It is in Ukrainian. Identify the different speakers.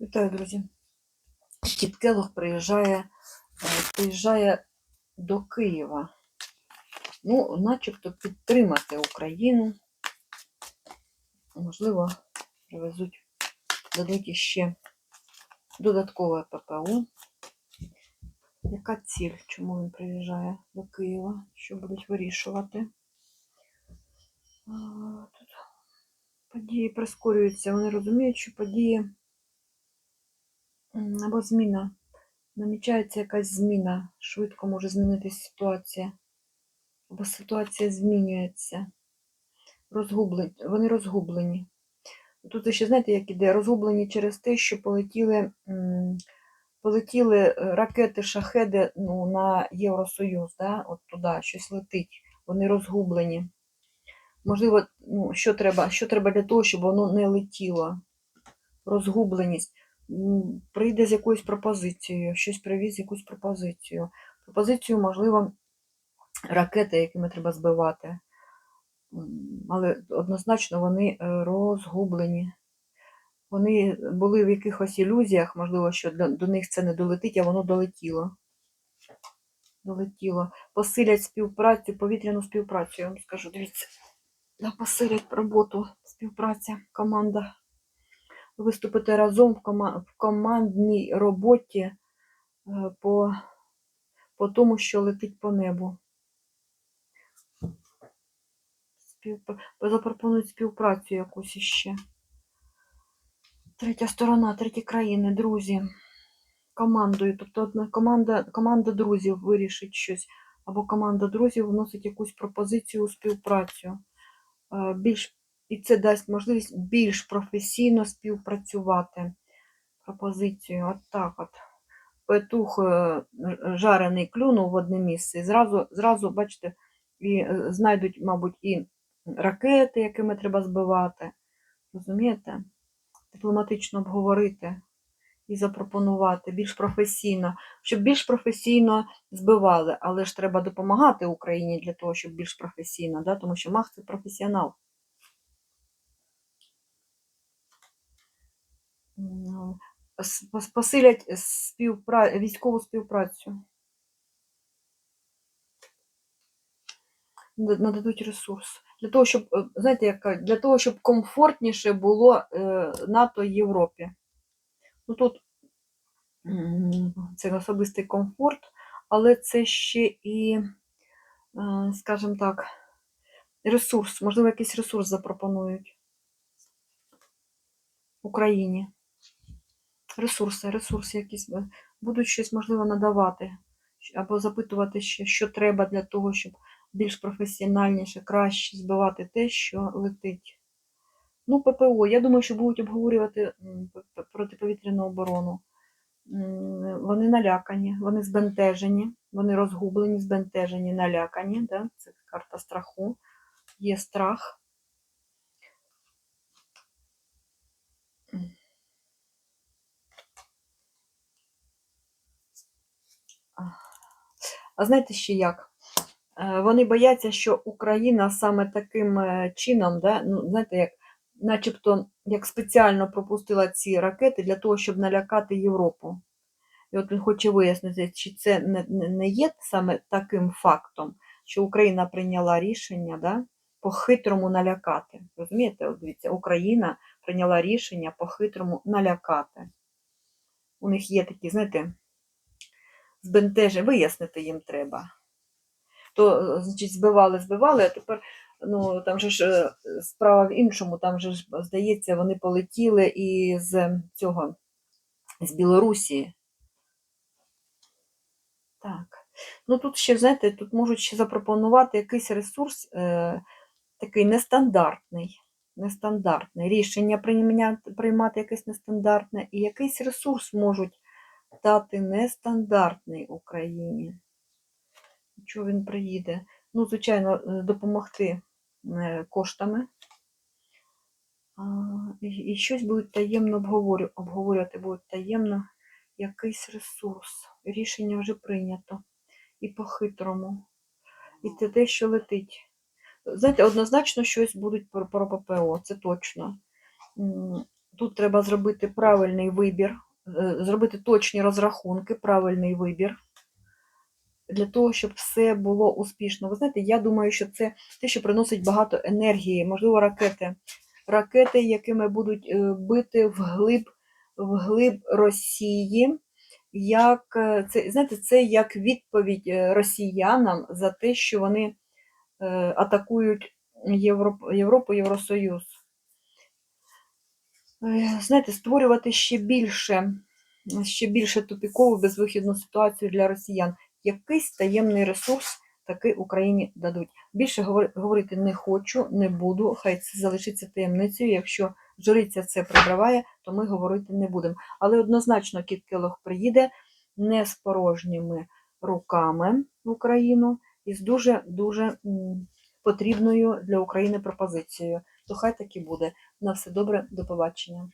Speaker 1: Вітаю, друзі. Кіт Келлог приїжджає, е, приїжджає до Києва. Ну, начебто підтримати Україну. Можливо, привезуть, дадуть іще додаткове ППО. Яка ціль? Чому він приїжджає до Києва? Що будуть вирішувати? Тут події прискорюються. Вони розуміють, що події або зміна. Намічається якась зміна. Швидко може змінитися ситуація. Або ситуація змінюється. Розгублені. Вони розгублені. Тут ще, знаєте, як іде? Розгублені через те, що полетіли, полетіли е, ракети, шахеди ну, на Євросоюз, да? от туди щось летить. Вони розгублені. Можливо, ну, що, треба, що треба для того, щоб воно не летіло? Розгубленість. М, Прийде з якоюсь пропозицією, щось привіз якусь пропозицію. Пропозицію, можливо, ракети, якими треба збивати. Але однозначно вони е, розгублені. Вони були в якихось ілюзіях, можливо, що до них це не долетить, а воно долетіло. Долетіло. Посилять співпрацю, повітряну співпрацю, я вам скажу, дивіться. Посилять роботу, співпраця, команда. Виступити разом в, кома- в командній роботі е, по, по тому, що летить по небу. Запропонують співпрацю якусь іще. Третя сторона, треті країни, друзі. Командою. Тобто одна команда, команда друзів вирішить щось. Або команда друзів вносить якусь пропозицію у співпрацю. Е, Більш, і це дасть можливість більш професійно співпрацювати. Пропозицію. От так от. Петух е, жарений клюнув в одне місце. І зразу, зразу, бачите, і е, знайдуть, мабуть, і ракети, якими треба збивати. Розумієте? Дипломатично обговорити і запропонувати більш професійно, щоб більш професійно збивали, але ж треба допомагати Україні для того, щоб більш професійно, да? тому що Мах це професіонал. Посилять співпра... військову співпрацю. Нададуть ресурс. Для того, щоб, е, знаєте, як для того, щоб комфортніше було е, НАТО і Європі. Ну тут це особистий комфорт, але це ще і, е, скажімо так, ресурс, можливо, якийсь ресурс запропонують Україні. Ресурси, ресурси якісь е, будуть щось, можливо, надавати або запитувати, ще, що треба для того, щоб більш професіональніше, краще збивати те, що летить. Ну, ППО, я думаю, що будуть обговорювати протиповітряну оборону. Вони налякані, вони збентежені, вони розгублені, збентежені, налякані. Да? Це карта страху. Є страх. А знаєте ще як? Е, Вони бояться, що Україна саме таким е, чином, да, ну, знаєте, як, начебто, як спеціально пропустила ці ракети для того, щоб налякати Європу. І от він хоче вияснити, чи це не, не, є саме таким фактом, що Україна прийняла рішення да, по-хитрому налякати. Розумієте, от дивіться, Україна прийняла рішення по-хитрому налякати. У них є такі, знаєте, збентеження, вияснити їм треба то, е, значить, збивали, збивали, а тепер, ну, там же ж е, справа в іншому, там же ж, здається, вони полетіли із цього, з Білорусі. Так. Ну, тут ще, знаєте, тут можуть ще запропонувати якийсь ресурс е, такий нестандартний. Нестандартне рішення прийняти, приймати якесь нестандартне, і якийсь ресурс можуть дати нестандартний Україні. Чого він приїде? Ну, звичайно, е, допомогти е, коштами. І, щось будуть таємно обговорю- обговорювати, будуть таємно якийсь ресурс. Рішення вже прийнято. І по-хитрому. І це те, що летить. Знаєте, однозначно щось будуть про, ППО, це точно. Тут треба зробити правильний вибір, зробити точні розрахунки, правильний вибір для того, щоб все було успішно. Ви знаєте, я думаю, що це те, що приносить багато енергії, можливо, ракети. Ракети, якими будуть е, бити вглиб, вглиб Росії. Як е, це, знаєте, це як відповідь е, росіянам за те, що вони е, атакують Європ, Європу, Євросоюз. Е, Знаєте, створювати ще більше, ще більше тупікову безвихідну ситуацію для росіян. Якийсь таємний ресурс таки Україні дадуть. Більше говорити не хочу, не буду. Хай це залишиться таємницею. Якщо жриця це прикриває, то ми говорити не будемо. Але однозначно Кіт Келох приїде не з порожніми руками в Україну і з дуже дуже потрібною для України пропозицією. То хай так і буде. На все добре, до побачення.